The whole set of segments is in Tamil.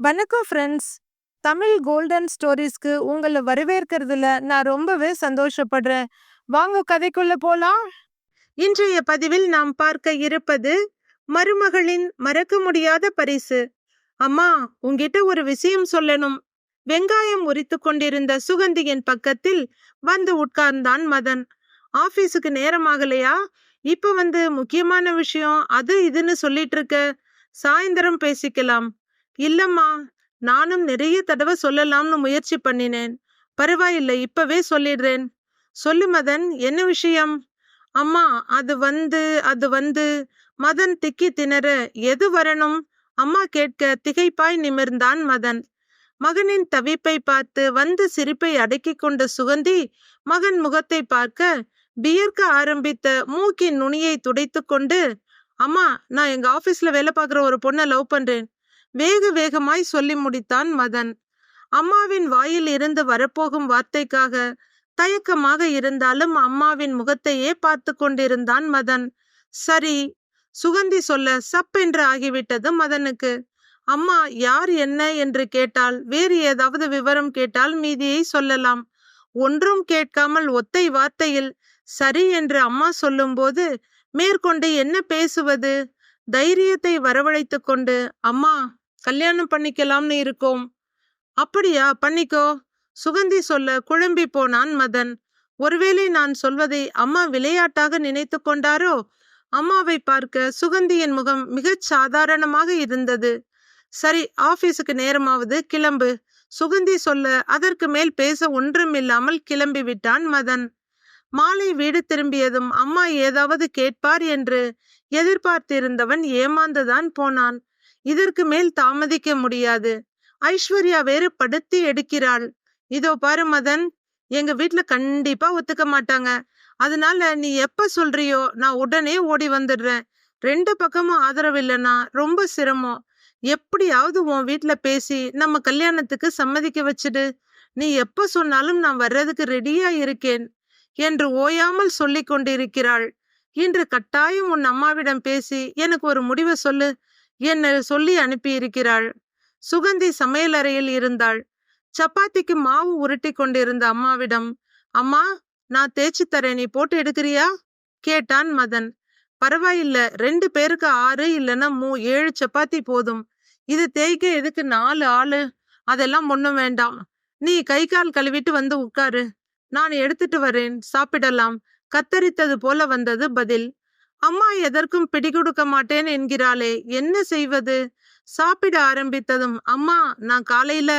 வணக்கம் ஃப்ரெண்ட்ஸ் தமிழ் கோல்டன் ஸ்டோரீஸ்க்கு உங்களை வரவேற்கிறதுல நான் ரொம்பவே சந்தோஷப்படுறேன். வாங்க கதைக்குள்ள போலாம். இன்றைய பதிவில் நாம் பார்க்க இருப்பது மருமகளின் மறக்க முடியாத பரிசு. அம்மா உங்கிட்ட ஒரு விஷயம் சொல்லணும். வெங்காயம் உரித்து கொண்டிருந்த சுகந்தியின் பக்கத்தில் வந்து உட்கார்ந்தான் மதன். ஆபீஸுக்கு நேரமாகலையா? இப்ப வந்து முக்கியமான விஷயம் அது இதுன்னு சொல்லிட்டு இருக்க. சாயந்தரம் பேசிக்கலாம். இல்லம்மா நானும் நிறைய தடவை சொல்லலாம்னு முயற்சி பண்ணினேன். பரவாயில்லை இப்பவே சொல்லிடுறேன். சொல்லு மதன் என்ன விஷயம்? அம்மா அது வந்து அது வந்து மதன் திக்கி திணற எது வரணும்? அம்மா கேட்க திகைப்பாய் நிமிர்ந்தான் மதன். மகனின் தவிப்பை பார்த்து வந்து சிரிப்பை அடக்கிக் கொண்ட சுகந்தி மகன் முகத்தை பார்க்க வியர்க்க ஆரம்பித்த மூக்கின் நுனியை துடைத்து கொண்டு அம்மா நான் எங்க ஆபீஸ்ல வேலை பார்க்குற ஒரு பொண்ணை லவ் பண்றேன். வேக வேகமாய் சொல்லி முடித்தான் மதன். அம்மாவின் வாயில் இருந்து வரப்போகும் வார்த்தைக்காக தயக்கமாக இருந்தாலும் அம்மாவின் முகத்தையே பார்த்து கொண்டிருந்தான் மதன். சரி சுகந்தி சொல்ல சப்பென்று ஆகிவிட்டது மதனுக்கு. அம்மா யார் என்ன என்று கேட்டால் வேறு ஏதாவது விவரம் கேட்டால் மீதியை சொல்லலாம். ஒன்றும் கேட்காமல் ஒத்தை வார்த்தையில் சரி என்று அம்மா சொல்லும்போது மேற்கொண்டு என்ன பேசுவது? தைரியத்தை வரவழைத்து கொண்டு அம்மா கல்யாணம் பண்ணிக்கலாம்னு இருக்கோம். அப்படியா? பண்ணிக்கோ. சுகந்தி சொல்ல குழம்பி போனான் மதன். ஒருவேளை நான் சொல்வதை அம்மா விளையாட்டாக நினைத்து கொண்டாரோ? அம்மாவை பார்க்க சுகந்தியின் முகம் மிகச் சாதாரணமாக இருந்தது. சரி ஆபீஸுக்கு நேரமாவது கிளம்பு. சுகந்தி சொல்ல அதற்கு மேல் பேச ஒன்றுமில்லாமல் கிளம்பி விட்டான் மதன். மாலை வீடு திரும்பியதும் அம்மா ஏதாவது கேட்பார் என்று எதிர்பார்த்திருந்தவன் ஏமாந்துதான் போனான். இதற்கு மேல் தாமதிக்க முடியாது. ஐஸ்வர்யா வேறு படுத்தி எடுக்கிறாள். இதோ பாரு மதன் எங்க வீட்டுல கண்டிப்பா ஒத்துக்க மாட்டாங்க. அதனால நீ எப்ப சொல்றியோ நான் உடனே ஓடி வந்துடுறேன். ரெண்டு பக்கமும் ஆதரவு இல்லைன்னா ரொம்ப சிரமம். எப்படியாவது உன் வீட்டுல பேசி நம்ம கல்யாணத்துக்கு சம்மதிக்க வச்சுடு. நீ எப்ப சொன்னாலும் நான் வர்றதுக்கு ரெடியா இருக்கேன் என்று ஓயாமல் சொல்லி கொண்டிருக்கிறாள். இன்று கட்டாயம் உன் அம்மாவிடம் பேசி எனக்கு ஒரு முடிவை சொல்லு. என்ன சொல்லி அனுப்பியிருக்கிறாள். சுகந்தி சமையலறையில் இருந்தாள். சப்பாத்திக்கு மாவு உருட்டி கொண்டிருந்த அம்மாவிடம் அம்மா நான் தேய்ச்சி தரேன். நீ போட்டு எடுக்கிறியா? கேட்டான் மதன். பரவாயில்ல. ரெண்டு பேருக்கு ஆறு இல்லைன்னா மூ ஏழு சப்பாத்தி போதும். இது தேய்க்க எதுக்கு நாலு ஆளு? அதெல்லாம் ஒண்ணும் வேண்டாம். நீ கை கால் கழுவிட்டு வந்து உட்காரு. நான் எடுத்துட்டு வரேன். சாப்பிடலாம். கத்தரித்தது போல வந்தது பதில். அம்மா எதற்கும் பிடிகொடுக்க மாட்டேன் என்கிறாளே என்ன செய்வது? சாப்பிட ஆரம்பித்ததும் அம்மா நான் காலையில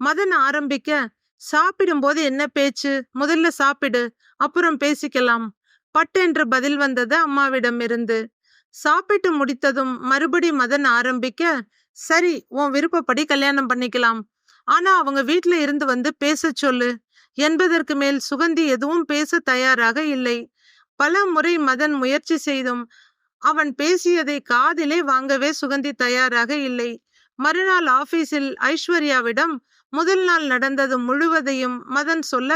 மதன் ஆரம்பிக்க சாப்பிடும்போது என்ன பேச்சு? முதல்ல சாப்பிடு அப்புறம் பேசிக்கலாம். பட்டென்று பதில் வந்தது அம்மாவிடம் இருந்து சாப்பிட்டு முடித்ததும் மறுபடி மதன் ஆரம்பிக்க சரி உன் விருப்பப்படி கல்யாணம் பண்ணிக்கலாம். ஆனா அவங்க வீட்ல இருந்து வந்து பேச சொல்லு. என்பதற்கு மேல் சுகந்தி எதுவும் பேச தயாராக இல்லை. பல முறை மதன் முயற்சி செய்தும் அவன் பேசியதை காதிலே வாங்கவே சுகந்தி தயாராக இல்லை. மறுநாள் ஆபீஸில் ஐஸ்வர்யாவிடம் முதல் நாள் நடந்தது முழுவதையும் மதன் சொல்ல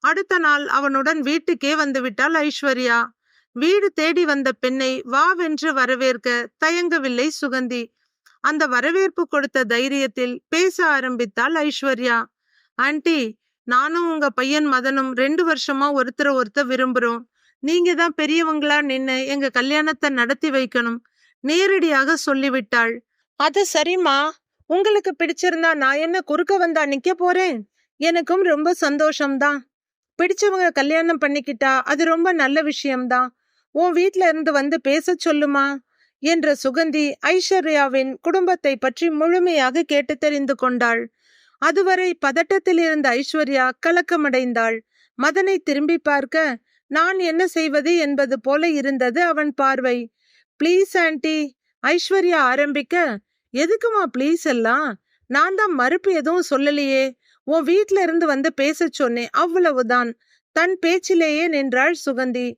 அடுத்த நாள் அவனுடன் வீட்டுக்கே வந்துவிட்டாள் ஐஸ்வர்யா. வீடு தேடி வந்த பெண்ணை வாவென்று வரவேற்க தயங்கவில்லை சுகந்தி. அந்த வரவேற்பு கொடுத்த தைரியத்தில் பேச ஆரம்பித்தாள் ஐஸ்வர்யா. ஆண்டி நானும் உங்க பையன் மதனும் ரெண்டு வருஷமா ஒருத்தர ஒருத்தர் விரும்புறோம். நீங்க தான் பெரியவங்களா நின்னு எங்க கல்யாணத்தை நடத்தி வைக்கணும். நேரடியாக சொல்லிவிட்டாள். அது சரிம்மா. உங்களுக்கு பிடிச்சிருந்தா நான் என்ன குறுக்க வந்தா நிக்க போறேன்? எனக்கும் ரொம்ப சந்தோஷம்தான். பிடிச்சவங்க கல்யாணம் பண்ணிக்கிட்டா அது ரொம்ப நல்ல விஷயம்தான். உன் வீட்ல இருந்து வந்து பேச சொல்லுமா? என்ற சுகந்தி ஐஸ்வர்யாவின் குடும்பத்தை பற்றி முழுமையாக கேட்டு தெரிந்து கொண்டாள். அதுவரை பதட்டத்தில் இருந்த ஐஸ்வர்யா கலக்கமடைந்தாள். மதனை திரும்பி பார்க்க நான் என்ன செய்வது என்பது போல இருந்தது அவன் பார்வை. Please aunty. ஐஸ்வர்யா ஆரம்பிக்க. எதுக்குமா ப்ளீஸ் எல்லாம்? நான் தான் மறுப்பு எதுவும் சொல்லலையே. உன் வீட்ல இருந்து வந்து பேச சொன்னேன். அவ்வளவுதான். தன் பேச்சிலேயே நின்றாள் சுகந்தி.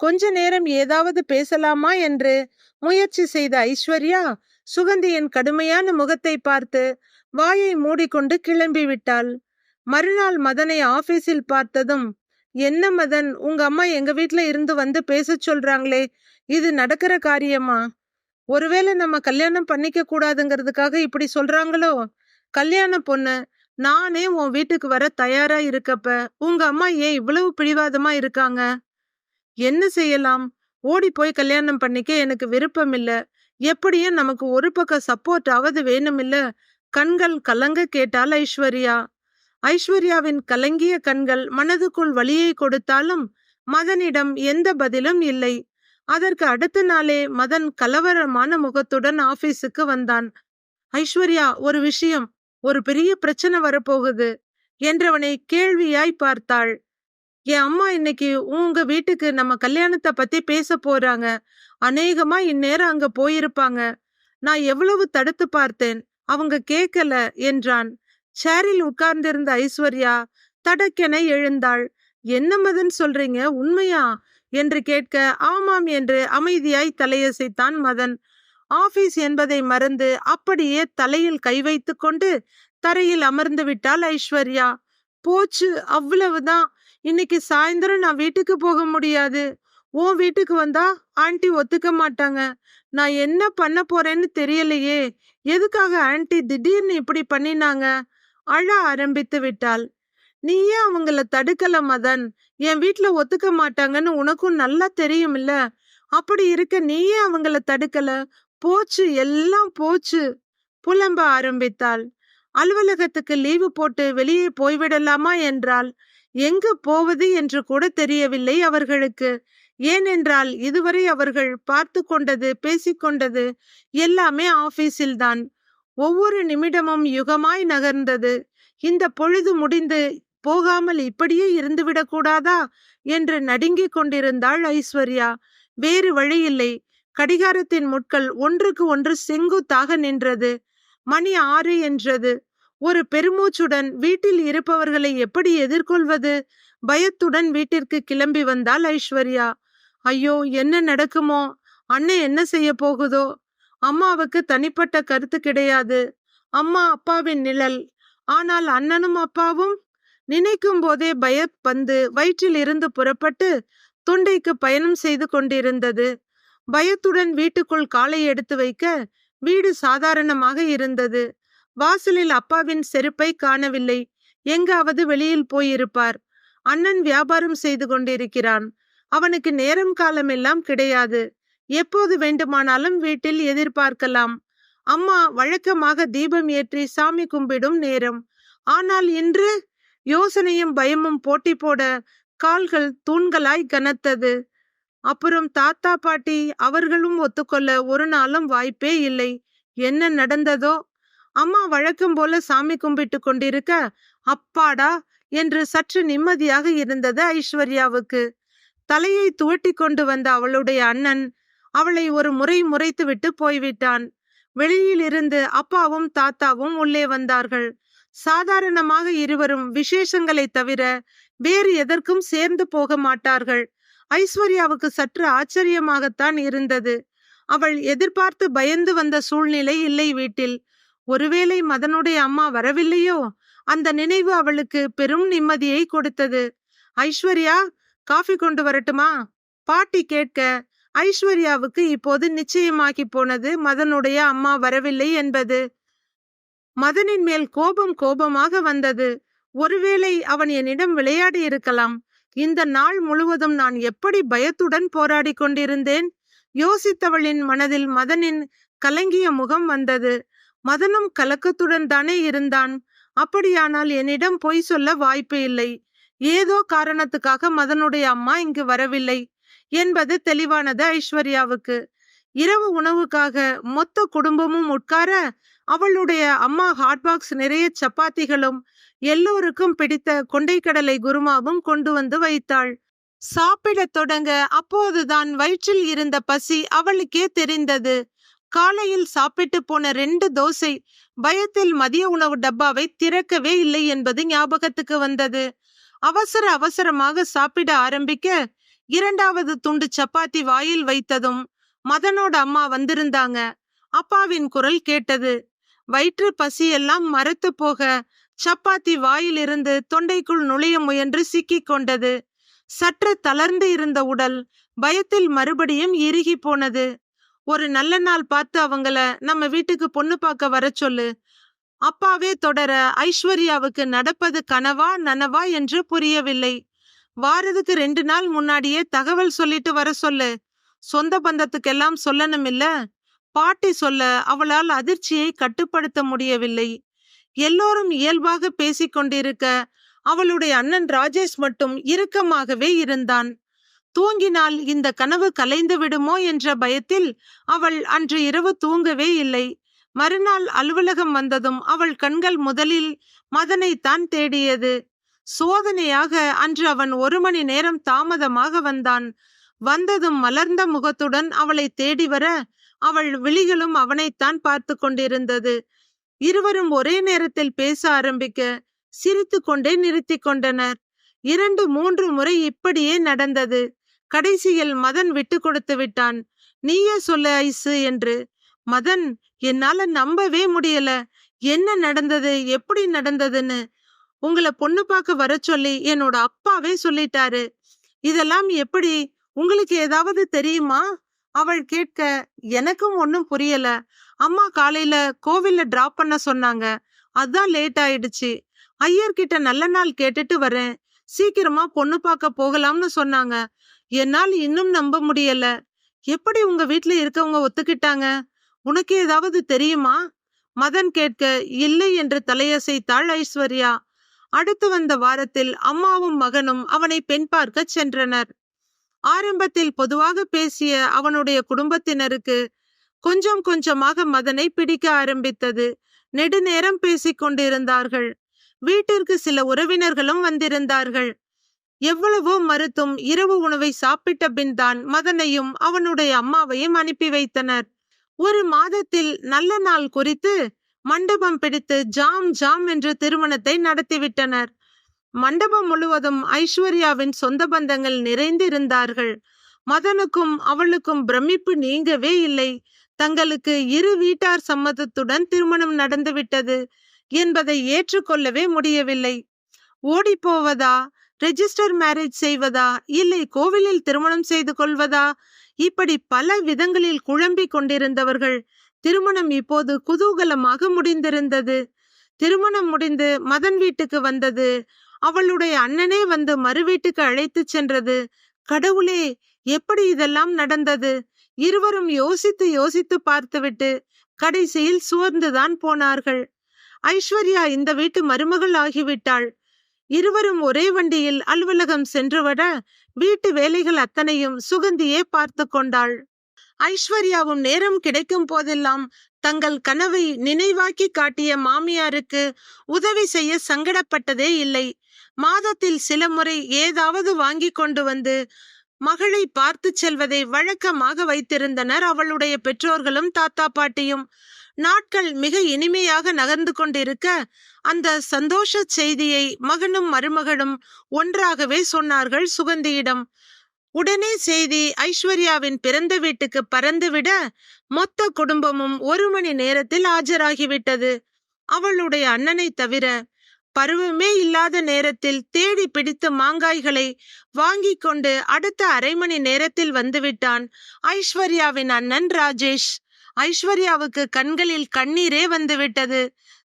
கொஞ்ச நேரம் ஏதாவது பேசலாமா என்று முயற்சி செய்த ஐஸ்வர்யா சுகந்தியின் கடுமையான முகத்தை பார்த்து வாயை மூடிக்கொண்டு கிளம்பி விட்டாள் மறுநாள் மதனை ஆபீஸில் பார்த்ததும் என்ன மதன்? உங்க அம்மா எங்க வீட்ல இருந்து வந்து பேச சொல்றாங்களே இது நடக்கிற காரியமா? ஒருவேளை நம்ம கல்யாணம் பண்ணிக்க கூடாதுங்கிறதுக்காக இப்படி சொல்றாங்களோ? கல்யாண பொண்ணு நானே உன் வீட்டுக்கு வர தயாரா இருக்கப்ப உங்க அம்மா ஏன் இவ்வளவு பிடிவாதமா இருக்காங்க? என்ன செய்யலாம்? ஓடி போய் கல்யாணம் பண்ணிக்க எனக்கு விருப்பம் இல்ல எப்படியும் நமக்கு ஒரு பக்கம் சப்போர்ட் ஆவது வேணுமில்ல? கண்கள் கலங்க கேட்டாள் ஐஸ்வர்யா. ஐஸ்வர்யாவின் கலங்கிய கண்கள் மனதுக்குள் வழியை கொடுத்தாலும் மதனிடம் எந்த பதிலும் இல்லை. அதற்கு அடுத்த நாளே மதன் கலவரமான முகத்துடன் ஆபீஸுக்கு வந்தான். ஐஸ்வர்யா ஒரு விஷயம் ஒரு பெரிய பிரச்சனை வரப்போகுது என்றவனை கேள்வியாய் பார்த்தாள். என் அம்மா இன்னைக்கு உங்க வீட்டுக்கு நம்ம கல்யாணத்தை பத்தி பேச போறாங்க. அநேகமா இந்நேரம் அங்க போயிருப்பாங்க. நான் எவ்வளவு தடுத்து பார்த்தேன். அவங்க கேட்கல என்றான். சேரில் உட்கார்ந்திருந்த ஐஸ்வர்யா தடக்கென எழுந்தாள். என்ன மதன் சொல்றீங்க? உண்மையா? என்று கேட்க ஆமாம் என்று அமைதியாய் தலையசைத்தான் மதன். ஆபீஸ் என்பதை மறந்து அப்படியே தலையில் கை வைத்து கொண்டு தரையில் அமர்ந்து விட்டாள் ஐஸ்வர்யா. போச்சு அவ்வளவுதான் இன்னைக்கு சாயந்தரம் நான் வீட்டுக்கு போக முடியாது. உன் வீட்டுக்கு வந்தா ஆண்டி ஒத்துக்க மாட்டாங்க. நான் என்ன பண்ண போறேன்னு தெரியலையே. எதுக்காக ஆண்டி திடீர்னு இப்படி பண்ணினாங்க? அழ ஆரம்பித்து விட்டாள். நீ ஏன் அவங்கள தடுக்கல மதன். என் வீட்ல ஒத்துக்க மாட்டாங்கன்னு உனக்கும் நல்லா தெரியும்ல. அப்படி இருக்க நீயே அவங்கள தடுக்கல. போச்சு எல்லாம் போச்சு. புலம்ப ஆரம்பித்தாள். அலுவலகத்துக்கு லீவு போட்டு வெளியே போய்விடலாமா என்றால் எங்கு போவது என்று கூட தெரியவில்லை அவர்களுக்கு. ஏனென்றால் இதுவரை அவர்கள் பார்த்து கொண்டது பேசிக்கொண்டது எல்லாமே ஆபீஸில்தான் ஒவ்வொரு நிமிடமும் யுகமாய் நகர்ந்தது. இந்த பொழுது முடிந்து போகாமல் இப்படியே இருந்துவிடக்கூடாதா என்று நடுங்கிக் கொண்டிருந்தாள் ஐஸ்வர்யா. வேறு வழியில்லை. கடிகாரத்தின் முட்கள் ஒன்றுக்கு ஒன்று செங்குத்தாக நின்றது. மணி ஆறு என்றது. ஒரு பெருமூச்சுடன் வீட்டில் இருப்பவர்களை எப்படி எதிர்கொள்வது? பயத்துடன் வீட்டிற்கு கிளம்பி வந்தாள் ஐஸ்வர்யா. ஐயோ என்ன நடக்குமோ? அண்ணன் என்ன செய்ய போகுதோ? அம்மாவுக்கு தனிப்பட்ட கருத்து கிடையாது. அம்மா அப்பாவின் நிழல். ஆனால் அண்ணனும் அப்பாவும் நினைக்கும் போதே பய பந்து வயிற்றில் இருந்து புறப்பட்டு தொண்டைக்கு பயணம் செய்து கொண்டிருந்தது. பயத்துடன் வீட்டுக்குள் காலை எடுத்து வைக்க வீடு சாதாரணமாக இருந்தது. வாசலில் அப்பாவின் செருப்பை காணவில்லை. எங்காவது வெளியில் போயிருப்பார். அண்ணன் வியாபாரம் செய்து கொண்டிருக்கிறான். அவனுக்கு நேரம் காலமெல்லாம் கிடையாது. எப்போது வேண்டுமானாலும் வீட்டில் எதிர்பார்க்கலாம். அம்மா வழக்கமாக தீபம் ஏற்றி சாமி கும்பிடும் நேரம். ஆனால் இன்று யோசனையும் பயமும் போட்டி போட கால்கள் தூண்களாய் கனத்தது. அப்புறம் தாத்தா பாட்டி அவர்களும் ஒத்துக்கொள்ள ஒரு நாளும் வாய்ப்பே இல்லை. என்ன நடந்ததோ? அம்மா வழக்கம் போல சாமி கும்பிட்டு கொண்டிருக்க அப்பாடா என்று சற்று நிம்மதியாக இருந்தது ஐஸ்வர்யாவுக்கு. தலையை துவட்டி கொண்டு வந்த அவளுடைய அண்ணன் அவளை ஒரு முறை முறைத்துவிட்டு போய்விட்டான். வெளியில் இருந்து அப்பாவும் தாத்தாவும் உள்ளே வந்தார்கள். சாதாரணமாக இருவரும் விசேஷங்களை தவிர வேறு எதற்கும் சேர்ந்து போக மாட்டார்கள். ஐஸ்வர்யாவுக்கு சற்று ஆச்சரியமாகத்தான் இருந்தது. அவள் எதிர்பார்த்து பயந்து வந்த சூழ்நிலை இல்லை வீட்டில். ஒருவேளை மதனுடைய அம்மா வரவில்லையோ? அந்த நினைவு அவளுக்கு பெரும் நிம்மதியை கொடுத்தது. ஐஸ்வர்யா காஃபி கொண்டு வரட்டுமா? பாட்டி கேட்க ஐஸ்வர்யாவுக்கு இப்போது நிச்சயமாகி போனது மதனுடைய அம்மா வரவில்லை என்பது. மதனின் மேல் கோபம் கோபமாக வந்தது. ஒருவேளை அவன் என்னிடம் விளையாடி இருக்கலாம். இந்த நாள் முழுவதும் நான் எப்படி பயத்துடன் போராடி கொண்டிருந்தேன்? யோசித்தவளின் மனதில் மதனின் கலங்கிய முகம் வந்தது. மதனும் கலக்கத்துடன் தானே இருந்தான். அப்படியானால் என்னிடம் பொய் சொல்ல வாய்ப்பு இல்லை. ஏதோ காரணத்துக்காக மதனுடைய அம்மா இங்கு வரவில்லை. என்பது தெளிவானது ஐஸ்வர்யாவுக்கு. இரவு உணவுக்காக மொத்த குடும்பமும் உட்கார அவளுடைய அம்மா ஹாட்பாக்ஸ் நிறைய சப்பாத்திகளும் எல்லோருக்கும் பிடித்த கொண்டைக்கடலை குருமாவும் கொண்டு வந்து வைத்தாள். சாப்பிடத் தொடங்க அப்போதுதான் வயிற்றில் இருந்த பசி அவளுக்கே தெரிந்தது. காலையில் சாப்பிட்டு போன ரெண்டு தோசை பயத்தில் மதிய உணவு டப்பாவை திறக்கவே இல்லை என்பது ஞாபகத்துக்கு வந்தது. அவசர அவசரமாக சாப்பிட ஆரம்பிக்க இரண்டாவது துண்டு சப்பாத்தி வாயில் வைத்ததும் மதனோட அம்மா வந்திருந்தாங்க. அப்பாவின் குரல் கேட்டது. வயிற்று பசியெல்லாம் மரத்து போக சப்பாத்தி வாயிலிருந்து தொண்டைக்குள் நுழைய முயன்று சிக்கிக் கொண்டது. சற்று தளர்ந்து இருந்த உடல் பயத்தில் மறுபடியும் இறுகி போனது. ஒரு நல்ல நாள் பார்த்து அவங்கள நம்ம வீட்டுக்கு பொண்ணு பார்க்க வர சொல்லு. அப்பாவே தொடர ஐஸ்வர்யாவுக்கு நடப்பது கனவா நனவா என்று புரியவில்லை. வாரதுக்கு ரெண்டு நாள் முன்னாடியே தகவல் சொல்லிட்டு வர சொல்லு. சொந்த பந்தத்துக்கெல்லாம் சொல்லணும் இல்ல பாட்டி சொல்ல அவளால் அதிர்ச்சியை கட்டுப்படுத்த முடியவில்லை. எல்லோரும் இயல்பாக பேசிக் கொண்டிருக்க அவளுடைய அண்ணன் ராஜேஷ் மட்டும் இறுக்கமாகவே இருந்தான். தூங்கினால் இந்த கனவு கலைந்து விடுமோ என்ற பயத்தில் அவள் அன்று இரவு தூங்கவே இல்லை. மறுநாள் அலுவலகம் வந்ததும் அவள் கண்கள் முதலில் மதனைத்தான் தேடியது. சோதனையாக அன்று அவன் ஒரு மணி நேரம் தாமதமாக வந்தான். வந்ததும் மலர்ந்த முகத்துடன் அவளை தேடி வர அவள் விழிகளும் அவனைத்தான் பார்த்து கொண்டிருந்தது. இருவரும் ஒரே நேரத்தில் பேச ஆரம்பிக்க சிரித்து கொண்டே நிறுத்தி கொண்டனர். இரண்டு மூன்று முறை இப்படியே நடந்தது. கடைசியில் மதன் விட்டு கொடுத்து விட்டான். நீயே சொல்ல ஐசு என்று. மதன் என்னால நம்பவே முடியல. என்ன நடந்தது? எப்படி நடந்ததுன்னு? உங்களை பொண்ணு பார்க்க வர சொல்லி என்னோட அப்பாவே சொல்லிட்டாரு. இதெல்லாம் எப்படி? உங்களுக்கு ஏதாவது தெரியுமா? அவள் கேட்க எனக்கும் ஒன்றும் புரியல. அம்மா காலையில கோவில்ல டிராப் பண்ண சொன்னாங்க. அதான் லேட் ஆயிடுச்சு. ஐயர்கிட்ட நல்ல நாள் கேட்டுட்டு வரேன். சீக்கிரமா பொண்ணு பார்க்க போகலாம்னு சொன்னாங்க. என்னால் இன்னும் நம்ப முடியல. எப்படி உங்க வீட்ல இருக்கவங்க ஒத்துக்கிட்டாங்க? உனக்கு ஏதாவது தெரியுமா? மதன் கேட்க இல்லை என்று தலையசைத்தாள் ஐஸ்வர்யா. அடுத்து வந்த வாரத்தில் அம்மாவும் மகனும் அவனை பெண் பார்க்க சென்றனர். ஆரம்பத்தில் பொதுவாக பேசிய அவனுடைய குடும்பத்தினருக்கு கொஞ்சம் கொஞ்சமாக மதனை பிடிக்க ஆரம்பித்தது. நெடுநேரம் பேசிக் கொண்டிருந்தார்கள். வீட்டிற்கு சில உறவினர்களும் வந்திருந்தார்கள். எவ்வளவோ மறுத்தும் இரவு உணவை சாப்பிட்ட பின் தான் மதனையும் அவனுடைய அம்மாவையும் அனுப்பி வைத்தனர். ஒரு மாதத்தில் நல்ல நாள் குறித்து மண்டபம் பிடித்து ஜாம் ஜாம் என்று திருமணத்தை நடத்திவிட்டனர். மண்டபம் முழுவதும் ஐஸ்வர்யாவின் சொந்த பந்தங்கள் நிறைந்திருந்தார்கள். மதனுக்கும் அவளுக்கும் பிரமிப்பு நீங்கவே இல்லை. தங்களுக்கு இரு வீட்டார் சம்மதத்துடன் திருமணம் நடந்துவிட்டது என்பதை ஏற்றுக்கொள்ளவே முடியவில்லை. ஓடிப்போவதா? போவதா ரெஜிஸ்டர் மேரேஜ் செய்வதா? இல்லை கோவிலில் திருமணம் செய்து கொள்வதா? இப்படி பல விதங்களில் குழம்பிக் கொண்டிருந்தவர்கள் திருமணம் இப்போது குதூகலமாக முடிந்திருந்தது. திருமணம் முடிந்து மதன் வீட்டுக்கு வந்தது. அவளுடைய அண்ணனே வந்து மறு வீட்டுக்கு அழைத்து சென்றது. கடவுளே எப்படி இதெல்லாம் நடந்தது? இருவரும் யோசித்து யோசித்து பார்த்துவிட்டு கடைசியில் சோர்ந்துதான் போனார்கள். ஐஸ்வர்யா இந்த வீட்டு மருமகள் ஆகிவிட்டாள். இருவரும் ஒரே வண்டியில் அலுவலகம் சென்றுவிட வீட்டு வேலைகள் அத்தனையும் சுகந்தியே பார்த்து கொண்டாள். ஐஸ்வர்யாவும் நேரம் கிடைக்கும் போதெல்லாம் தங்கள் கனவை நினைவாக்கி காட்டிய மாமியாருக்கு உதவி செய்ய சங்கடப்பட்டதே இல்லை. மாதத்தில் சில முறை ஏதாவது வாங்கி கொண்டு வந்து மகளை பார்த்து செல்வதை வழக்கமாக வைத்திருந்தனர் அவளுடைய பெற்றோர்களும் தாத்தா பாட்டியும். நாட்கள் மிக இனிமையாக நகர்ந்து கொண்டிருக்க அந்த சந்தோஷ செய்தியை மகனும் மருமகளும் ஒன்றாகவே சொன்னார்கள் சுகந்தியிடம். உடனே செய்தி ஐஸ்வர்யாவின் பிறந்த வீட்டுக்கு பறந்துவிட மொத்த குடும்பமும் ஒரு மணி நேரத்தில் ஆஜராகிவிட்டது. அவளுடைய அண்ணனை தவிர பருவமே இல்லாத நேரத்தில் தேடி பிடித்த மாங்காய்களை வாங்கி கொண்டு அடுத்த அரை மணி நேரத்தில் வந்துவிட்டான் ஐஸ்வர்யாவின் அண்ணன் ராஜேஷ். ஐஸ்வர்யாவுக்கு கண்களில் கண்ணீரே வந்துவிட்டது.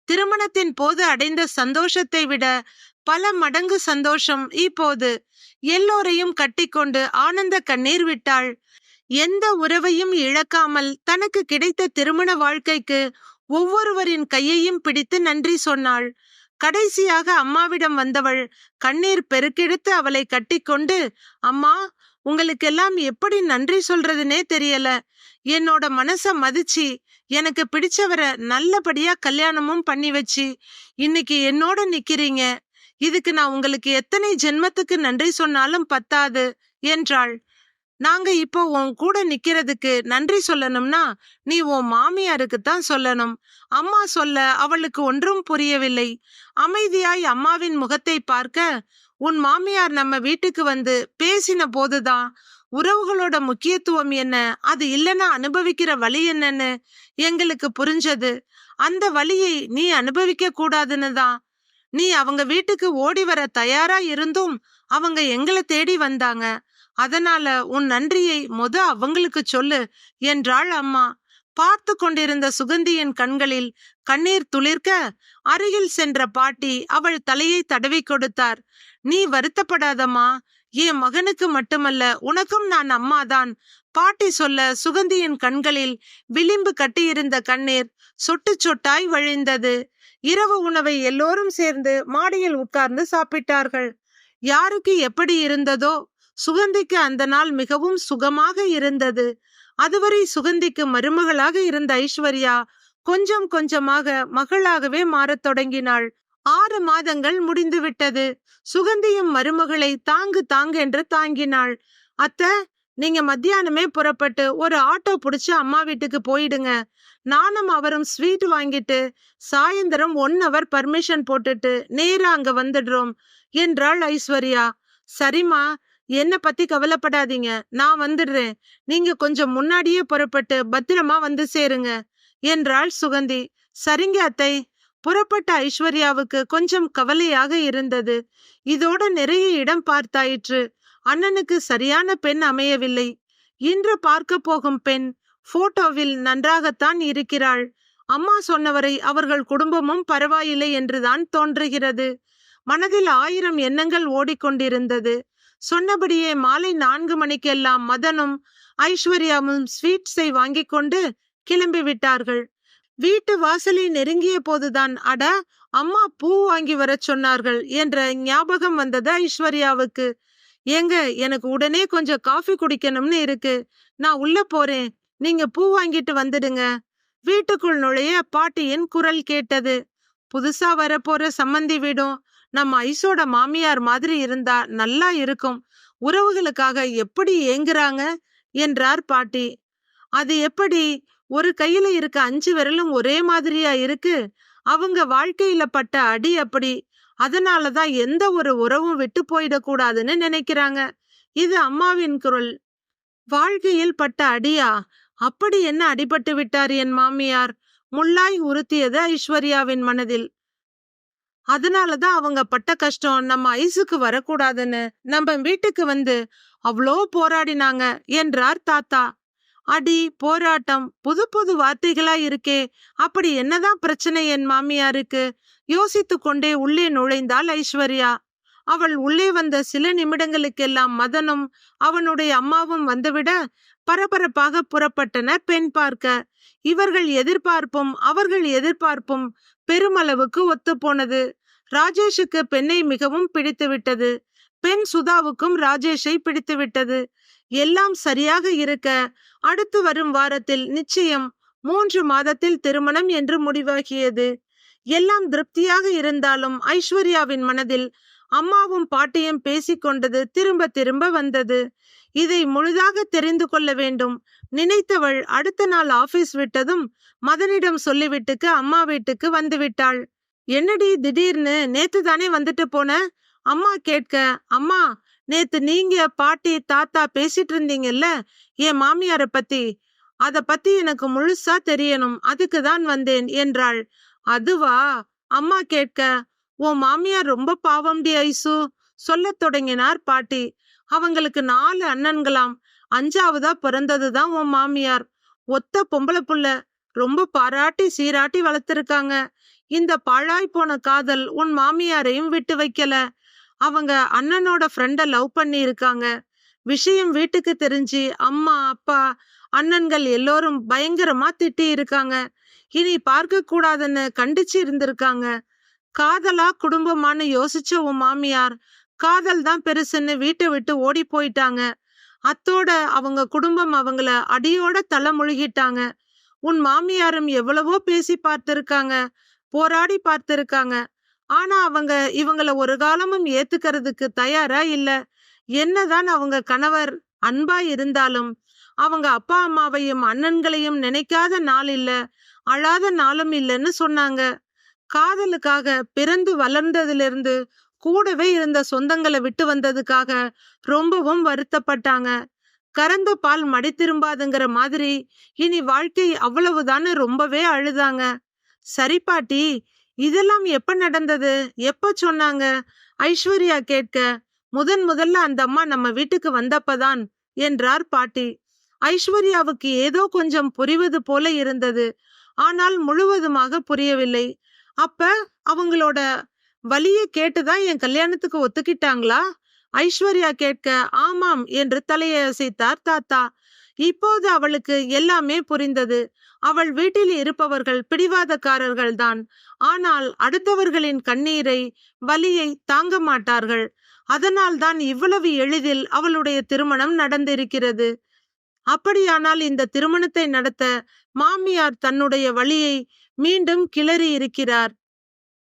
திருமணத்தின் போது அடைந்த சந்தோஷத்தை விட பல மடங்கு சந்தோஷம் இப்போது எல்லோரையும் கட்டிக்கொண்டு ஆனந்த கண்ணீர் விட்டாள். எந்த உறவையும் இழக்காமல் தனக்கு கிடைத்த திருமண வாழ்க்கைக்கு ஒவ்வொருவரின் கையையும் பிடித்து நன்றி சொன்னாள். கடைசியாக அம்மாவிடம் வந்தவள் கண்ணீர் பெருக்கெடுத்து அவளை கட்டிக்கொண்டு அம்மா உங்களுக்கெல்லாம் எப்படி நன்றி சொல்றதுனே தெரியல. என்னோட மனச மதிச்சு எனக்கு பிடிச்சவரை நல்லபடியா கல்யாணமும் பண்ணி வச்சு இன்னைக்கு என்னோட நிக்கிறீங்க. இதுக்கு நான் உங்களுக்கு எத்தனை ஜென்மத்துக்கு நன்றி சொன்னாலும் பத்தாது என்றாள். நாங்க இப்போ உன் கூட நிக்கிறதுக்கு நன்றி சொல்லணும்னா நீ உன் மாமியாருக்கு தான் சொல்லணும். அம்மா சொல்ல அவளுக்கு ஒன்றும் புரியவில்லை. அமைதியாய் அம்மாவின் முகத்தை பார்க்க உன் மாமியார் நம்ம வீட்டுக்கு வந்து பேசின போதுதான் உறவுகளோட முக்கியத்துவம் என்ன அது இல்லைன்னா அனுபவிக்கிற வழி என்னன்னு எங்களுக்கு புரிஞ்சது. அந்த வழியை நீ அனுபவிக்க கூடாதுன்னு தான் நீ அவங்க வீட்டுக்கு ஓடி வர தயாரா இருந்தும் அவங்க எங்களை தேடி வந்தாங்க. அதனால உன் நன்றியை முத அவங்களுக்கு சொல்லு என்றாள் அம்மா. பார்த்து கொண்டிருந்த சுகந்தியின் கண்களில் கண்ணீர் துளிர்க்க அருகில் சென்ற பாட்டி அவள் தலையை தடவி கொடுத்தார். நீ வருத்தப்படாதம்மா. என் மகனுக்கு மட்டுமல்ல உனக்கும் நான் அம்மாதான். பாட்டி சொல்ல சுகந்தியின் கண்களில் விளிம்பு கட்டியிருந்த கண்ணீர் சொட்டு சொட்டாய் வழிந்தது. இரவு உணவை எல்லோரும் சேர்ந்து மாடியில் உட்கார்ந்து சாப்பிட்டார்கள். யாருக்கு எப்படி இருந்ததோ சுகந்திக்கு அந்த நாள் மிகவும் சுகமாக இருந்தது. அதுவரை சுகந்திக்கு மருமகளாக இருந்த ஐஸ்வர்யா கொஞ்சம் கொஞ்சமாக மகளாகவே மாறத் தொடங்கினாள். ஆறு மாதங்கள் முடிந்துவிட்டது. சுகந்தியும் மருமகளை தாங்கு தாங்கென்று தாங்கினாள். அத்த நீங்க மத்தியானமே புறப்பட்டு ஒரு ஆட்டோ புடிச்சு அம்மா வீட்டுக்கு போயிடுங்க. நானும் அவரும் ஸ்வீட் வாங்கிட்டு சாயந்தரம் ஒன் ஹவர் பர்மிஷன் போட்டுட்டு நேரா அங்க வந்துடுறோம் என்றாள் ஐஸ்வர்யா. சரிம்மா என்ன பத்தி கவலைப்படாதீங்க நான் வந்துடுறேன். நீங்க கொஞ்சம் முன்னாடியே புறப்பட்டு பத்திரமா வந்து சேருங்க என்றாள் சுகந்தி. சரிங்க அத்தை. புறப்பட்ட ஐஸ்வர்யாவுக்கு கொஞ்சம் கவலையாக இருந்தது. இதோட நிறைய இடம் பார்த்தாயிற்று. அண்ணனுக்கு சரியான பெண் அமையவில்லை. இன்று பார்க்க போகும் பெண் போட்டோவில் நன்றாகத்தான் இருக்கிறாள். அம்மா சொன்னவரை அவர்கள் குடும்பமும் பரவாயில்லை என்றுதான் தோன்றுகிறது. மனதில் ஆயிரம் எண்ணங்கள் ஓடிக்கொண்டிருந்தது. சொன்னபடியே மாலை நான்கு மணிக்கெல்லாம் மதனும் ஐஸ்வர்யாவும் ஸ்வீட்ஸை வாங்கி கொண்டு கிளம்பி விட்டார்கள். வீட்டு வாசலை நெருங்கிய போதுதான் அட அம்மா பூ வாங்கி வரச் சொன்னார்கள் என்ற ஞாபகம் வந்தது ஐஸ்வர்யாவுக்கு. ஏங்க எனக்கு உடனே கொஞ்சம் காஃபி குடிக்கணும்னு இருக்கு. நான் உள்ள போறேன். நீங்க பூ வாங்கிட்டு வந்துடுங்க. வீட்டுக்குள் நுழைய பாட்டியின் குரல் கேட்டது. புதுசா வரப்போற சம்மந்தி வீடும் நம்ம ஐசோட மாமியார் மாதிரி இருந்தா நல்லா இருக்கும். உறவுகளுக்காக எப்படி ஏங்குறாங்க? என்றார் பாட்டி. அது எப்படி? ஒரு கையில இருக்க அஞ்சு விரலும் ஒரே மாதிரியா இருக்கு? அவங்க வாழ்க்கையில பட்ட அடி அப்படி. அதனாலதான் எந்த ஒரு உறவும் விட்டு போயிடக்கூடாதுன்னு நினைக்கிறாங்க. இது அம்மாவின் குரல். வாழ்க்கையில் பட்ட அடியா? அப்படி என்ன அடிபட்டு விட்டார் என் மாமியார்? முள்ளாய் உறுத்தியது ஐஸ்வர்யாவின் மனதில். அதனாலதான் அவங்க பட்ட கஷ்டம் நம்ம ஐசுக்கு வரக்கூடாதுன்னு. நம்ம வீட்டுக்கு வந்து அவ்வளோ போராடினாங்க என்றார் தாத்தா. அடி போராட்டம் புது புது வார்த்தைகளா இருக்கே அப்படி என்னதான் பிரச்சனை என் மாமியாருக்கு? யோசித்து கொண்டே உள்ளே நுழைந்தாள் ஐஸ்வர்யா. அவள் உள்ளே வந்த சில நிமிடங்களுக்கெல்லாம் மதனும் அவனுடைய அம்மாவும் வந்துவிட பரபரப்பாக புறப்பட்டனர் பெண் பார்க்க. இவர்கள் எதிர்பார்ப்பும் அவர்கள் எதிர்பார்ப்பும் பெருமளவுக்கு ஒத்துப்போனது. ராஜேஷுக்கு பெண்ணை மிகவும் பிடித்துவிட்டது. பெண் சுதாவுக்கும் ராஜேஷை பிடித்துவிட்டது. எல்லாம் சரியாக இருக்க அடுத்து வரும் வாரத்தில் நிச்சயம் மூன்று மாதத்தில் திருமணம் என்று முடிவாகியது. எல்லாம் திருப்தியாக இருந்தாலும் ஐஸ்வர்யாவின் மனதில் அம்மாவும் பாட்டியும் பேசிக்கொண்டது திரும்ப திரும்ப வந்தது. இதை முழுதாக தெரிந்து கொள்ள வேண்டும். நினைத்தவள் அடுத்த நாள் ஆபீஸ் விட்டதும் மதனிடம் சொல்லிவிட்டுக்கு அம்மா வீட்டுக்கு வந்து விட்டாள். என்னடி திடீர்னு நேத்து தானே வந்துட்டு போன? அம்மா கேட்க அம்மா நேத்து நீங்க பாட்டி தாத்தா பேசிட்டு இருந்தீங்கல்ல என் மாமியார பத்தி. அத பத்தி எனக்கு முழுசா தெரியணும். அதுக்கு தான் வந்தேன் என்றாள். அதுவா? அம்மா கேட்க உன் மாமியார் ரொம்ப பாவம்டி ஐசு. சொல்லத் தொடங்கினார் பாட்டி. அவங்களுக்கு நாலு அண்ணன்களாம். அஞ்சாவதா பிறந்ததுதான் உன் மாமியார். ஒத்த பொம்பளை புள்ள. ரொம்ப பாராட்டி சீராட்டி வளர்த்திருக்காங்க. இந்த பாழாய் போன காதல் உன் மாமியாரையும் விட்டு வைக்கல. அவங்க அண்ணனோட ஃப்ரெண்டை லவ் பண்ணி இருக்காங்க விஷயம் வீட்டுக்கு தெரிஞ்சு அம்மா அப்பா அண்ணன்கள் எல்லோரும் பயங்கரமா திட்டி இருக்காங்க இனி பார்க்க கூடாதுன்னு கண்டிச்சு இருந்திருக்காங்க. காதலா குடும்பமான்னு யோசிச்ச உன் மாமியார் காதல் தான் பெருசுன்னு வீட்டை விட்டு ஓடி போயிட்டாங்க. அத்தோட அவங்க குடும்பம் அவங்கள அடியோட தலை முழுகிட்டாங்க. உன் மாமியாரும் எவ்வளவோ பேசி பார்த்திருக்காங்க போராடி பார்த்திருக்காங்க. ஆனா அவங்க இவங்கள ஒரு காலமும் ஏத்துக்கிறதுக்கு தயாரா இல்ல. என்னதான் அவங்க கணவர் அன்பா இருந்தாலும் அவங்க அப்பா அம்மாவையும் அண்ணன்களையும் நினைக்காத நாள் இல்ல அழாத நாளும் இல்லைன்னு சொன்னாங்க. காதலுக்காக பிறந்து வளர்ந்ததிலிருந்து கூடவே இருந்த சொந்தங்களை விட்டு வந்ததுக்காக ரொம்பவும் வருத்தப்பட்டாங்க. கறந்த பால் மடி திரும்பாதுங்கிற மாதிரி இனி வாழ்க்கை அவ்வளவுதான்னு ரொம்பவே அழுதாங்க. சரி பாட்டி இதெல்லாம் எப்ப நடந்தது? எப்ப சொன்னாங்க? ஐஸ்வர்யா கேட்க முதன் முதல்ல அந்த அம்மா நம்ம வீட்டுக்கு வந்தப்பதான் என்றார் பாட்டி. ஐஸ்வர்யாவுக்கு ஏதோ கொஞ்சம் புரிவது போல இருந்தது. ஆனால் முழுவதுமாக புரியவில்லை. அப்ப அவங்களோட வலியை கேட்டுதான் என் கல்யாணத்துக்கு ஒத்துக்கிட்டாங்களா? ஐஸ்வர்யா கேட்க ஆமாம் என்று தலையசைத்தார் தாத்தா. இப்போது அவளுக்கு எல்லாமே புரிந்தது. அவள் வீட்டில் இருப்பவர்கள் பிடிவாதக்காரர்கள்தான். ஆனால் அடுத்தவர்களின் கண்ணீரை வலியை தாங்க மாட்டார்கள். அதனால் தான் இவ்வளவு எளிதில் அவளுடைய திருமணம் நடந்திருக்கிறது. அப்படியானால் இந்த திருமணத்தை நடத்த மாமியார் தன்னுடைய வழியை மீண்டும் கிளறி இருக்கிறார்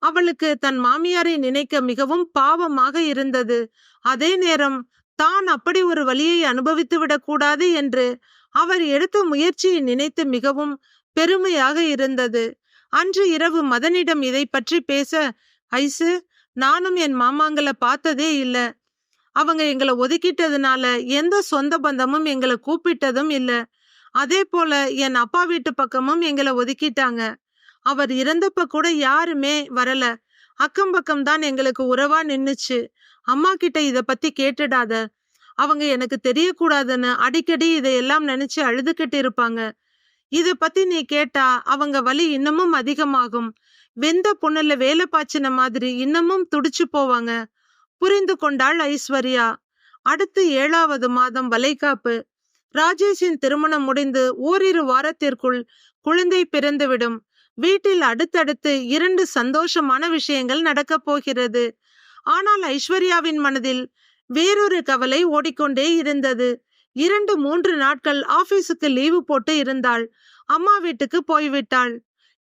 அவளுக்கு தன் மாமியாரை நினைக்க மிகவும் பாவமாக இருந்தது. அதே நேரம் தான் அப்படி ஒரு வழியை அனுபவித்து விடக்கூடாது என்று அவர் எடுத்த முயற்சியை நினைத்து மிகவும் பெருமையாக இருந்தது. அன்று இரவு மதனிடம் இதை பற்றி பேச ஐசு நானும் என் மாமாங்களை பார்த்ததே இல்ல. அவங்க எங்களை ஒதுக்கிட்டதுனால எந்த சொந்த பந்தமும் எங்களை கூப்பிட்டதும் இல்ல. அதே போல என் அப்பா வீட்டு பக்கமும் எங்களை ஒதுக்கிட்டாங்க. அவர் இறந்தப்ப கூட யாருமே வரல. அக்கம் பக்கம் தான் எங்களுக்கு உறவா நின்னுச்சு. அம்மா கிட்ட இத பத்தி கேட்டுடாத. அவங்க எனக்கு தெரியக்கூடாதுன்னு அடிக்கடி இதையெல்லாம் நினைச்சு அழுதுகிட்டு இருப்பாங்க. இத பத்தி நீ கேட்டா அவங்க வலி இன்னமும் அதிகமாகும். வெந்த புண்ணுல வேலை பாய்ச்சின மாதிரி இன்னமும் துடிச்சு போவாங்க. புரிந்து கொண்டாள் ஐஸ்வர்யா. அடுத்து ஏழாவது மாதம் வலைகாப்பு ராஜேஷின் திருமணம் முடிந்து ஓரிரு வாரத்திற்குள் குழந்தை பிறந்துவிடும். வீட்டில் அடுத்தடுத்து இரண்டு சந்தோஷமான விஷயங்கள் நடக்கப் போகிறது. ஆனால் ஐஸ்வர்யாவின் மனதில் வேறொரு கவலை ஓடிக்கொண்டே இருந்தது. இரண்டு மூன்று நாட்கள் ஆபீஸுக்கு லீவு போட்டு இருந்தாள். அம்மா வீட்டுக்கு போய்விட்டாள்.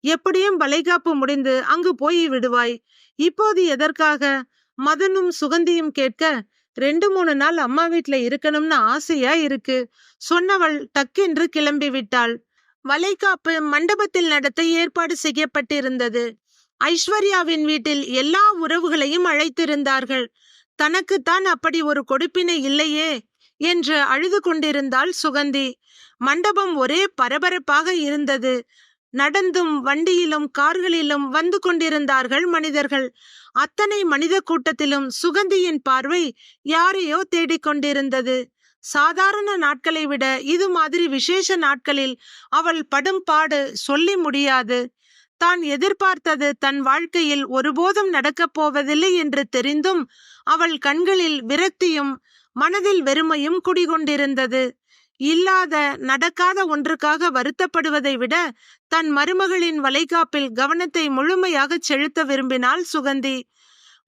எப்படியும் வளைகாப்பு முடிந்து அங்கு போய் விடுவாய். இப்போது எதற்காக? மதனும் சுகந்தியும் கேட்க ரெண்டு மூணு நாள் அம்மா வீட்ல இருக்கணும்னு ஆசையா இருக்கு சொன்னவள் டக்கென்று கிளம்பி விட்டாள். வளைகாப்பு மண்டபத்தில் நடத்த ஏற்பாடு செய்யப்பட்டிருந்தது. ஐஸ்வர்யாவின் வீட்டில் எல்லா உறவுகளையும் அழைத்திருந்தார்கள். தனக்குத்தான் அப்படி ஒரு கொடுப்பினை இல்லையே என்று அழுது கொண்டிருந்தாள் சுகந்தி. மண்டபம் ஒரே பரபரப்பாக இருந்தது. நடந்தும் வண்டியிலும் கார்களிலும் வந்து கொண்டிருந்தார்கள் மனிதர்கள். அத்தனை மனித கூட்டத்திலும் சுகந்தியின் பார்வை யாரையோ தேடிக்கொண்டிருந்தது சாதாரண நாட்களை விட இது மாதிரி விசேஷ நாட்களில் அவள் படும் பாடு சொல்லி முடியாது. தான் எதிர்பார்த்தது தன் வாழ்க்கையில் ஒருபோதும் நடக்கப் போவதில்லை என்று தெரிந்தும் அவள் கண்களில் விரக்தியும் மனதில் வெறுமையும் குடிகொண்டிருந்தது. இல்லாத நடக்காத ஒன்றுக்காக வருத்தப்படுவதை விட தன் மருமகளின் வளைகாப்பில் கவனத்தை முழுமையாக செலுத்த விரும்பினாள் சுகந்தி.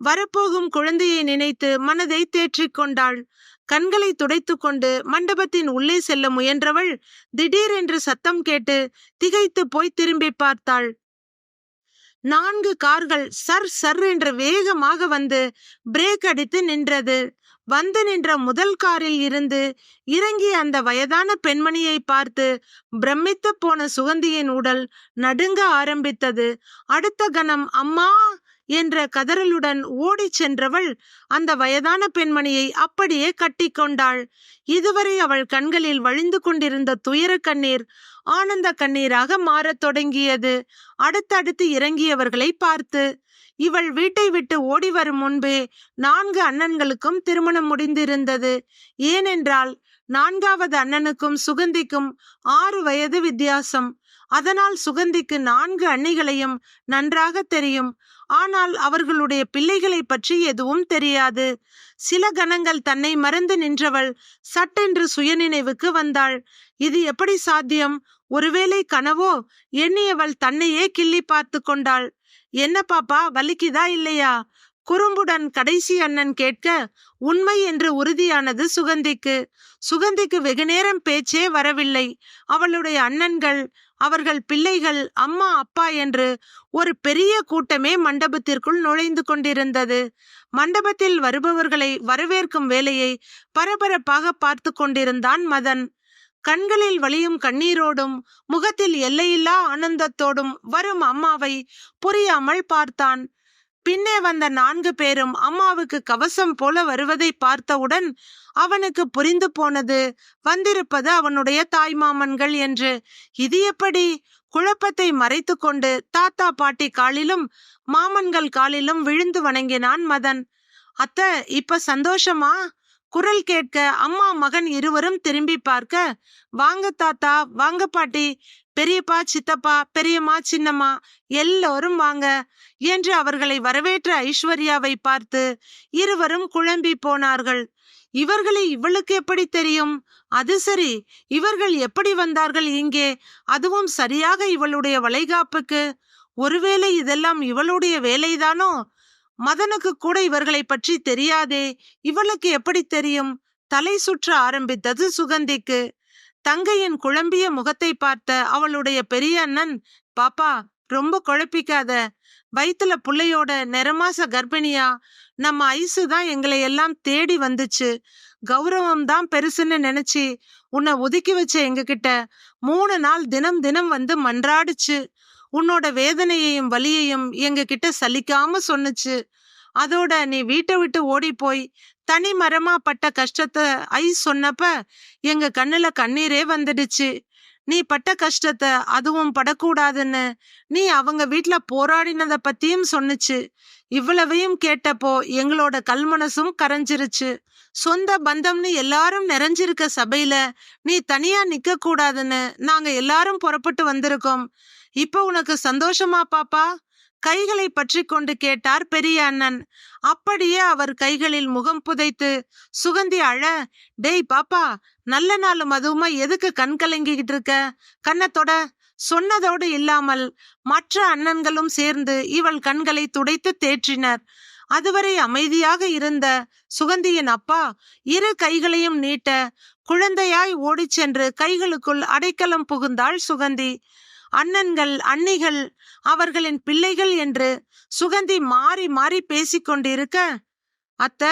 வரப்போகும் குழந்தையை நினைத்து மனதை தேற்றிக் கொண்டாள். கண்களை துடைத்து கொண்டு மண்டபத்தின் உள்ளே செல்ல முயன்றவள் திடீரென்று சத்தம் கேட்டு திகைத்து போய் திரும்பி பார்த்தாள். நான்கு கார்கள் சர் சர் என்று வேகமாக வந்து பிரேக் அடித்து நின்றது. வந்து நின்ற முதல் காரில் இருந்து இறங்கிய அந்த வயதான பெண்மணியை பார்த்து பிரமித்து போன சுகந்தியின் உடல் நடுங்க ஆரம்பித்தது. அடுத்த கணம் அம்மா என்ற கதறலுடன் ஓடிச் சென்றவள் அந்த வயதான பெண்மணியை அப்படியே கட்டிக்கொண்டாள் இதுவரை அவள் கண்களில் வழிந்து கொண்டிருந்த துயர கண்ணீர் ஆனந்த கண்ணீராக மாறத் தொடங்கியது. அடுத்தடுத்து இறங்கியவர்களை பார்த்து இவள் வீட்டை விட்டு ஓடி வரும் முன்பே நான்கு அண்ணன்களுக்கும் திருமணம் முடிந்திருந்தது. ஏனென்றால் நான்காவது அண்ணனுக்கும் சுகந்திக்கும் ஆறு வயது வித்தியாசம். அதனால் சுகந்திக்கு நான்கு அன்னிகளையும் நன்றாக தெரியும். ஆனால் அவர்களுடைய பிள்ளைகளை பற்றி எதுவும் தெரியாது. சில கணங்கள் தன்னை மறந்து நின்றவள் சட்டென்று சுயநினைவுக்கு வந்தாள். இது எப்படி சாத்தியம்? ஒருவேளை கனவோ? எண்ணியவள் தன்னையே கிள்ளி பார்த்து கொண்டாள். என்ன பாப்பா வலிக்குதா இல்லையா? குறும்புடன் கடைசி அண்ணன் கேட்க உண்மை என்று உறுதியானது சுகந்திக்கு. சுகந்திக்கு வெகுநேரம் பேச்சே வரவில்லை. அவளுடைய அண்ணன்கள் அவர்கள் பிள்ளைகள் அம்மா அப்பா என்று ஒரு பெரிய கூட்டமே மண்டபத்திற்குள் நுழைந்து கொண்டிருந்தது. மண்டபத்தில் வருபவர்களை வரவேற்கும் வேலையை பரபரப்பாக பார்த்து கொண்டிருந்தான் மதன். கண்களில் வழியும் கண்ணீரோடும் முகத்தில் எல்லையில்லா ஆனந்தத்தோடும் வரும் அம்மாவை புரியாமல் பார்த்தான். பின்னே வந்த நான்கு பேரும் அம்மாவுக்கு கவசம் போல வருவதை பார்த்தவுடன் அவனுக்கு புரிந்து போனது வந்திருப்பது அவனுடைய தாய்மாமன்கள் என்று. இது எப்படி? குழப்பத்தை மறைத்து கொண்டு தாத்தா பாட்டி காலிலும் மாமன்கள் காலிலும் விழுந்து வணங்கினான் மதன். அத்த இப்ப சந்தோஷமா? குரல் கேட்க அம்மா மகன் இருவரும் திரும்பி பார்க்க வாங்க தாத்தா வாங்க பாட்டி. பெரியப்பா சித்தப்பா பெரியம்மா சின்னம்மா எல்லோரும் வாங்க என்று அவர்களை வரவேற்ற ஐஸ்வர்யாவை பார்த்து இருவரும் குழம்பி போனார்கள். இவர்களை இவளுக்கு எப்படி தெரியும்? அது சரி இவர்கள் எப்படி வந்தார்கள் இங்கே? அதுவும் சரியாக இவளுடைய வளைகாப்புக்கு? ஒருவேளை இதெல்லாம் இவளுடைய வேலைதானோ? மதனுக்கு கூட இவர்களை பற்றி தெரியாதே இவளுக்கு எப்படி தெரியும்? தலை சுற்ற ஆரம்பித்தது சுகந்திக்கு. தங்கையின் குழம்பிய முகத்தை பார்த்த அவளுடைய பெரிய அண்ணன் பாப்பா ரொம்ப குழப்பிக்காத. வயித்துல புள்ளையோட நிறமாச கர்ப்பிணியா? நம்ம ஐசு தான் எங்களை எல்லாம் தேடி வந்துச்சு. கௌரவம் தான் பெருசுன்னு நினைச்சு உன்னை ஒதுக்கி வச்ச எங்ககிட்ட மூணு நாள் தினம் தினம் வந்து மன்றாடுச்சு. உன்னோட வேதனையையும் வலியையும் எங்ககிட்ட சலிக்காம சொன்னுச்சு. அதோட நீ வீட்டை விட்டு ஓடி போய் தனி மரமா பட்ட கஷ்டத்தை ஐ சொன்னப்ப எங்க கண்ணுல கண்ணீரே வந்துடுச்சு. நீ பட்ட கஷ்டத்தை அதுவும் படக்கூடாதுன்னு நீ அவங்க வீட்ல போராடினத பத்தியும் சொன்னுச்சு. இவ்வளவையும் கேட்டப்போ எங்களோட கல்மனசும் கரைஞ்சிருச்சு. சொந்த பந்தம்னு எல்லாரும் நிறைஞ்சிருக்க சபையில நீ தனியா நிக்க கூடாதுன்னு நாங்க எல்லாரும் புறப்பட்டு வந்திருக்கோம். இப்ப உனக்கு சந்தோஷமா பாப்பா? கைகளை பற்றி கொண்டு கேட்டார் பெரிய அண்ணன். அப்படியே அவர் கைகளில் முகம் புதைத்து சுகந்தி அழ டேய் பாப்பா நல்ல நாளும் அதுவுமா எதுக்கு கண் கலங்கிக்கிட்டு இருக்க? கண்ணத்தோட சொன்னதோடு இல்லாமல் மற்ற அண்ணன்களும் சேர்ந்து இவள் கண்களை துடைத்து தேற்றினர். அதுவரை அமைதியாக இருந்த சுகந்தியின் அப்பா இரு கைகளையும் நீட்ட குழந்தையாய் ஓடிச் சென்று கைகளுக்குள் அடைக்கலம் புகுந்தாள் சுகந்தி. அண்ணன்கள் அன்னிகள் அவர்களின் பிள்ளைகள் என்று சுகந்தி மாறி மாறி பேசிக்கொண்டிருக்க அத்த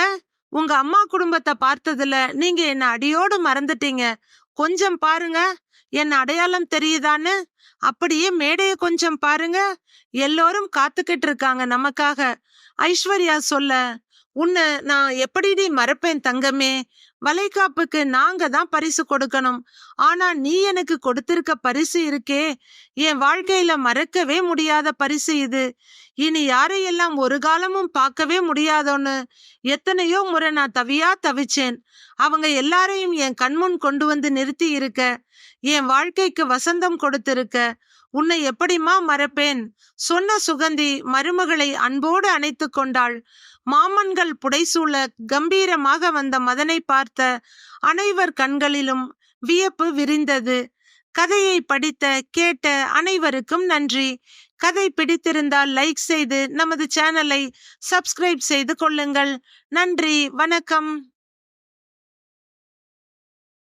உங்க அம்மா குடும்பத்தை பார்த்ததுல நீங்க என்ன அடியோடு மறந்துட்டீங்க? கொஞ்சம் பாருங்க. என் அடையாளம் தெரியுதான்னு? அப்படியே மேடைய கொஞ்சம் பாருங்க. எல்லோரும் காத்துக்கிட்டு இருக்காங்க நமக்காக. ஐஸ்வர்யா சொல்ல உன்னை நான் எப்படிடி மறப்பேன் தங்கமே? வளைகாப்புக்கு நாங்க தான் பரிசு கொடுக்கணும். ஆனா நீ எனக்கு கொடுத்திருக்க பரிசு இருக்கே. என் வாழ்க்கையில மறக்கவே முடியாத பரிசு இது. இனி யாரையெல்லாம் ஒரு காலமும் பார்க்கவே முடியாதோன்னு எத்தனையோ முறை நான் தவியா தவிச்சேன். அவங்க எல்லாரையும் என் கண்முன் கொண்டு வந்து நிறுத்தி இருக்க. என் வாழ்க்கைக்கு வசந்தம் கொடுத்திருக்க. உன்னை எப்படிமா மறப்பேன்? சொன்ன சுகந்தி மருமகளை அன்போடு அணைத்து கொண்டாள். மாமன்கள் புடைசூழ கம்பீரமாக வந்த மதனை பார்த்த அனைவர் கண்களிலும் வியப்பு விரிந்தது. கதையை படித்த கேட்ட அனைவருக்கும் நன்றி. கதை பிடித்திருந்தால் லைக் செய்து நமது சேனலை சப்ஸ்கிரைப் செய்து கொள்ளுங்கள். நன்றி வணக்கம்.